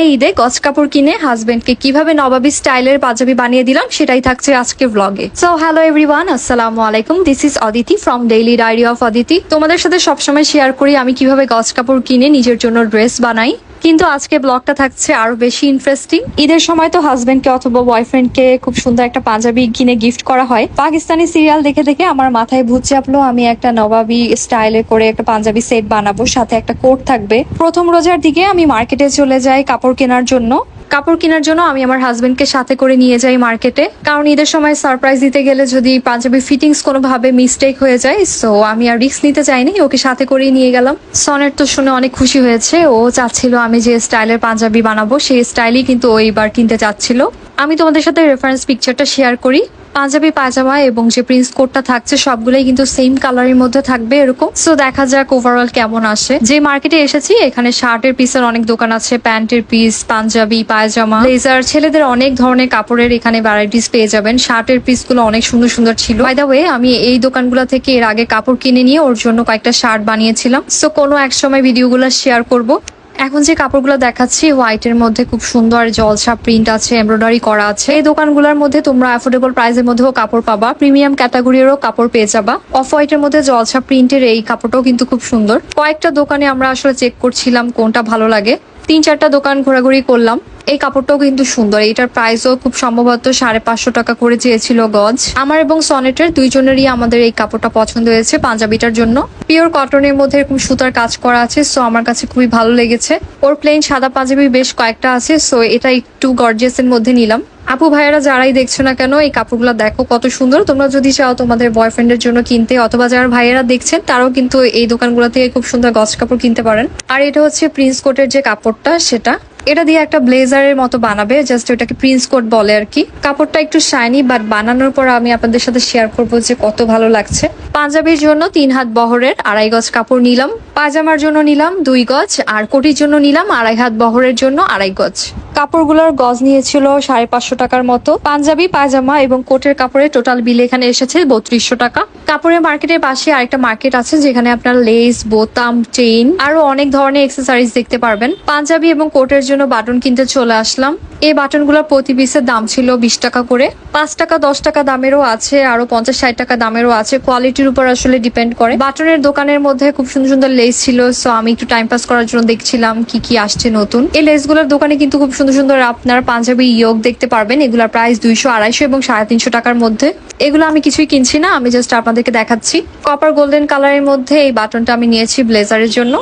এই ঈদে গছ কাপড় কিনে হাজবেন্ডকে কীভাবে নবাবি স্টাইলের পাঞ্জাবি বানিয়ে দিলাম সেটাই থাকছে আজকে ব্লগে সো হ্যালো এভরিওয়ান আসসালামু আলাইকুম this is Aditi from daily diary of Aditi তোমাদের সাথে সবসময় শেয়ার করি আমি কীভাবে গছ কাপড় কিনে নিজের জন্য ড্রেস বানাই। কিন্তু আজকে ব্লগটা থাকছে আরও বেশি ইন্টারেস্টিং ঈদের সময় তো হাজবেন্ডকে অথবা বয়ফ্রেন্ডকে খুব সুন্দর একটা পাঞ্জাবি কিনে গিফট করা হয়। পাকিস্তানি সিরিয়াল দেখে দেখে আমার মাথায় ভূত চাপলো, আমি একটা নবাবি স্টাইলে করে একটা পাঞ্জাবি সেট বানাবো, সাথে একটা কোট থাকবে। প্রথম রোজার দিকে আমি মার্কেটে চলে যাই কাপড় কেনার জন্য। কাপড় কেনার জন্য আমি আমার হাজবেন্ডকে সাথে করে নিয়ে যাই মার্কেটে কারণ ঈদের সময় সারপ্রাইজ দিতে গেলে যদি পাঞ্জাবি ফিটিংস কোনোভাবে মিস্টেক হয়ে যায় সো আমি আর রিস্ক নিতে চাইনি ওকে সাথে করেই নিয়ে গেলাম। সনের তো শুনে অনেক খুশি হয়েছে, ও চাচ্ছিল আমি যে স্টাইলের পাঞ্জাবি বানাবো, সেই স্টাইলই কিন্তু ও এইবার কিনতে চাচ্ছিল। আমি তোমাদের সাথে রেফারেন্স পিকচারটা শেয়ার করি। পাঞ্জাবি পাজামা এবং যে প্রিন্স কোটটা থাকছে, সবগুলোই কিন্তু সেম কালারের মধ্যে থাকবে এরকম। সো দেখা যাক ওভারঅল কেমন আসে। যে মার্কেটে এসেছি, এখানে শার্টের পিসের অনেক দোকান আছে, প্যান্টের পিস পাঞ্জাবি, পায়জামা। ব্লেজার ছেলেদের অনেক ধরনের কাপড়ের এখানে ভ্যারাইটিস পেয়ে যাবেন। শার্টের পিসগুলো অনেক সুন্দর সুন্দর ছিল। বাই ওয়ে আমি এই দোকানগুলো থেকে এর আগে কাপড় কিনে নিয়ে ওর জন্য কয়েকটা শার্ট বানিয়েছিলাম। সো কোনো এক সময় ভিডিওগুলো শেয়ার করব। এখন যে কাপড়গুলো দেখাচ্ছি হোয়াইটের মধ্যে খুব সুন্দর জলসা প্রিন্ট আছে এমব্রয়ডারি করা আছে। এই দোকানগুলোর মধ্যে তোমরা অ্যাফোর্ডেবল প্রাইসের মধ্যেও কাপড় পাবা। প্রিমিয়াম ক্যাটাগরিরও কাপড় পেয়ে যাবা। অফ হোয়াইটের মধ্যে জলসা প্রিন্টের এই কাপড়টাও কিন্তু খুব সুন্দর। কয়েকটা দোকানে আমরা আসলে চেক করছিলাম কোনটা ভালো লাগে। তিন চারটা দোকান ঘোরাঘুরি করলাম। এই কাপড়টাও কিন্তু সুন্দর। এটার প্রাইসও খুব সম্ভবত সাড়ে পাঁচশো টাকা করে চেয়েছিল গজ। আমার এবং সনেটের দুইজনেরই আমাদের এই কাপড়টা পছন্দ হয়েছে পাঞ্জাবিটার জন্য। পিওর কটনের মধ্যে এরকম সুতার কাজ করা আছে সো আমার কাছে খুবই ভালো লেগেছে। ওর প্লেন সাদা পাঞ্জাবি বেশ কয়েকটা আছে সো এটা একটু গর্জিয়াসের মধ্যে নিলাম। আপু, ভাইয়েরা যারাই দেখছ না কেন, এই কাপড়গুলো দেখো কত সুন্দর। তোমরা যদি চাও তোমাদের বয়ফ্রেন্ডের জন্য কিনতে, অথবা যারা ভাইয়েরা দেখছেন, তারাও কিন্তু এই দোকানগুলো থেকে খুব সুন্দর গজ কাপড় কিনতে পারেন। আর এটা হচ্ছে প্রিন্স কোটের যে কাপড়টা, সেটা। এটা দিয়ে একটা ব্লেজারের মতো বানাবে জাস্ট ওটাকে প্রিন্স কোট বলে আর কি। কাপড়টা একটু শাইনি বাট বানানোর পর আমি আপনাদের সাথে শেয়ার করব যে কত ভালো লাগছে। পাঞ্জাবির জন্য তিন হাত বহরের আড়াই গজ কাপড় নিলাম পাজামার জন্য নিলাম দুই গজ, আর কোটির জন্য নিলাম আড়াই হাত বহরের জন্য আড়াই গজ। কাপড়গুলোর গজ নিয়েছিল সাড়ে পাঁচশো টাকার মতো। পাঞ্জাবি, পায়জামা এবং কোটের কাপড়ের টোটাল বিল এখানে এসেছে বত্রিশশো টাকা। কাপড়ের মার্কেটের পাশে আরেকটা মার্কেট আছে যেখানে আপনার লেস বোতাম চেইন আরও অনেক ধরনের এক্সেসরিজ দেখতে পারবেন। পাঞ্জাবি এবং কোটের জন্য বাটন কিনতে চলে আসলাম। এই বাটনগুলোর প্রতি পিসের দাম ছিল বিশ টাকা করে। পাঁচ টাকা, দশ টাকা দামেরও আছে আরও পঞ্চাশ, ষাট টাকা দামেরও আছে। কোয়ালিটির উপর আসলে ডিপেন্ড করে। বাটনের দোকানের মধ্যে খুব সুন্দর সুন্দর লেস ছিল সো আমি একটু টাইম পাস করার জন্য দেখছিলাম কি কি আসছে নতুন। এই লেসগুলোর দোকানে কিন্তু খুব সুন্দর সুন্দর আপনার পাঞ্জাবি ইয়োগ দেখতে পারবেন। এগুলোর প্রাইস দুইশো, আড়াইশো এবং সাড়ে তিনশো টাকার মধ্যে। এগুলো আমি কিছুই কিনছি না, আমি জাস্ট আপনাদেরকে দেখাচ্ছি। কপার গোল্ডেন কালারের মধ্যে এই বাটনটা আমি নিয়েছি ব্লেজারের জন্য।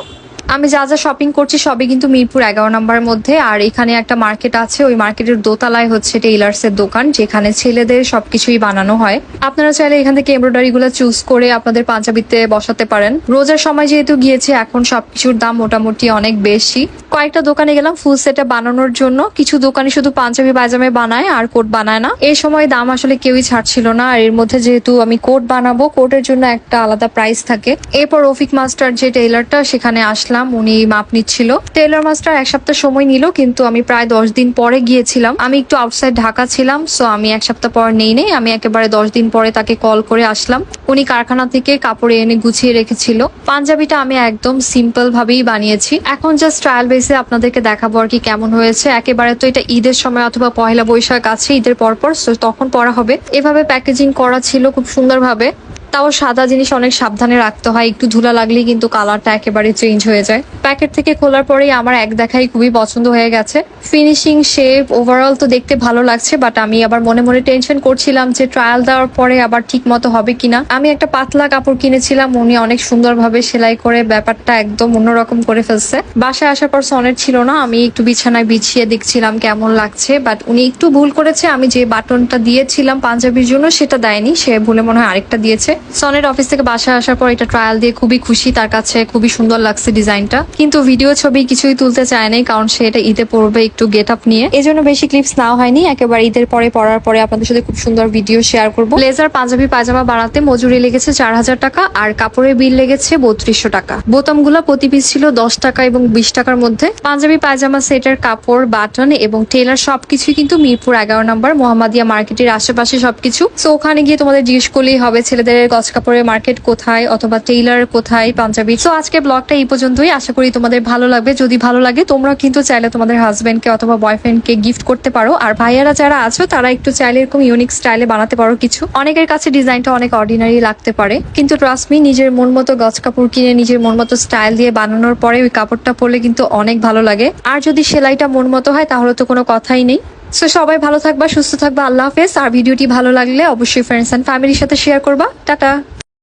আমি যা যা শপিং করছি সবই কিন্তু মিরপুর এগারো নম্বরের মধ্যে। আর এখানে একটা মার্কেট আছে, ওই মার্কেটের দোতলায় হচ্ছে টেইলার্স এর দোকান, যেখানে ছেলেদের সবকিছুই বানানো হয়। আপনারা চাইলে এখান থেকে এমব্রয়ডারি গুলো চুজ করে আপনাদের পাঞ্জাবিতে বসাতে পারেন। রোজার সময় যেহেতু গিয়েছে, এখন সবকিছুর দাম মোটামুটি অনেক বেশি। কয়েকটা দোকানে গেলাম ফুল সেটে বানানোর জন্য। কিছু দোকানে শুধু পাঞ্জাবি, পায়জামে বানায় আর কোট বানায় না। এই সময় দাম আসলে কেউই ছাড়ছিল না। আর এর মধ্যে যেহেতু আমি কোট বানাবো কোটের জন্য একটা আলাদা প্রাইস থাকে। এরপর রফিক মাস্টার যে টেইলারটা সেখানে আসলাম। উনি মাপ নিচ্ছিল। টেইলার মাস্টার এক সপ্তাহ সময় নিল, কিন্তু আমি প্রায় দশ দিন পরে গিয়েছিলাম। আমি একটু আউটসাইড ঢাকা ছিলাম সো আমি এক সপ্তাহ পর নেই নেই, আমি একেবারে দশ দিন পরে তাকে কল করে আসলাম। উনি কারখানা থেকে কাপড়ে এনে গুছিয়ে রেখেছিল। পাঞ্জাবিটা আমি একদম সিম্পল ভাবেই বানিয়েছি। এখন জাস্ট ট্রায়াল বেসে আপনাদেরকে দেখাবো আর কি কেমন হয়েছে। একেবারে তো এটা ঈদের সময় অথবা পয়লা বৈশাখ আছে, ঈদের পরপর, so তখন পরা হবে। এভাবে প্যাকেজিং করা ছিল খুব সুন্দরভাবে। তাও সাদা জিনিস অনেক সাবধানে রাখতে হয়। একটু ধুলা লাগলেই কিন্তু কালারটা একেবারে চেঞ্জ হয়ে যায়। প্যাকেট থেকে খোলার পরেই আমার এক দেখাই খুবই পছন্দ হয়ে গেছে। ফিনিশিং শেপ ওভারঅল তো দেখতে ভালো লাগছে বাট আমি আবার মনে মনে টেনশন করছিলাম যে ট্রায়াল দেওয়ার পরে আবার ঠিক মতো হবে কিনা। আমি একটা পাতলা কাপড় কিনেছিলাম, উনি অনেক সুন্দরভাবে সেলাই করে ব্যাপারটা একদম অন্যরকম করে ফেলছে। বাসায় আসার পর সনের ছিল না, আমি একটু বিছানায় বিছিয়ে দেখছিলাম কেমন লাগছে বাট উনি একটু ভুল করেছে। আমি যে বাটনটা দিয়েছিলাম পাঞ্জাবির জন্য সেটা দেয়নি, সে ভুলে মনে হয় আরেকটা দিয়েছে। সনের অফিস থেকে বাসায় আসার পর এটা ট্রায়াল দিয়ে খুবই খুশি, তার কাছে খুবই সুন্দর লাগছে ডিজাইনটা। কিন্তু ভিডিও ছবি কিছুই তুলতে চায় নাই, কারণ সে এটা ঈদে পড়বে একটু গেট আপ নিয়ে। এই জন্য বেশি ক্লিপস নাও হয়নি, একেবারে ঈদের পরে পড়ার পরে আপনাদের সাথে খুব সুন্দর ভিডিও শেয়ার করব। ব্লেজার পাঞ্জাবি, পায়জামা বানাতে মজুরি লেগেছে চার হাজার টাকা, আর কাপড়ের বিল লেগেছে বত্রিশশো টাকা। বোতামগুলো প্রতি পিস ছিল দশ টাকা এবং বিশ টাকার মধ্যে। পাঞ্জাবি, পায়জামা সেটের কাপড় বাটন এবং টেলার সবকিছুই কিন্তু মিরপুর এগারো নম্বর মোহাম্মদিয়া মার্কেটের আশেপাশে সবকিছু। তো ওখানে গিয়ে তোমাদের জিজ্ঞেস করলেই হবে, ছেলেদের গজ কাপড়ের মার্কেট কোথায় অথবা টেইলার কোথায় পাঞ্জাবি? তো আজকে ব্লগটা এই পর্যন্তই। আশা করি তোমাদের ভালো লাগবে। যদি ভালো লাগে তোমরা কিন্তু চাইলে তোমাদের হাজবেন্ডকে অথবা বয়ফ্রেন্ডকে গিফট করতে পারো। আর ভাইয়ারা যারা আছো, তারা একটু চাইলে এরকম ইউনিক স্টাইলে বানাতে পারো কিছু। অনেকের কাছে ডিজাইনটা অনেক অর্ডিনারি লাগতে পারে। কিন্তু ট্রাস্ট নিজের মন মতো গজ কাপড় কিনে, নিজের মন মতো স্টাইল দিয়ে বানানোর পরে ওই কাপড়টা পরলে কিন্তু অনেক ভালো লাগে। আর যদি সেলাইটা মন মতো হয়, তাহলে তো কোনো কথাই নেই। সো সবাই ভালো থাকবা, সুস্থ থাকবা, আল্লাহ হাফেজ। আর ভিডিওটি ভালো লাগলে অবশ্যই ফ্রেন্ডস অ্যান্ড ফ্যামিলির সাথে শেয়ার করবা। টাটা।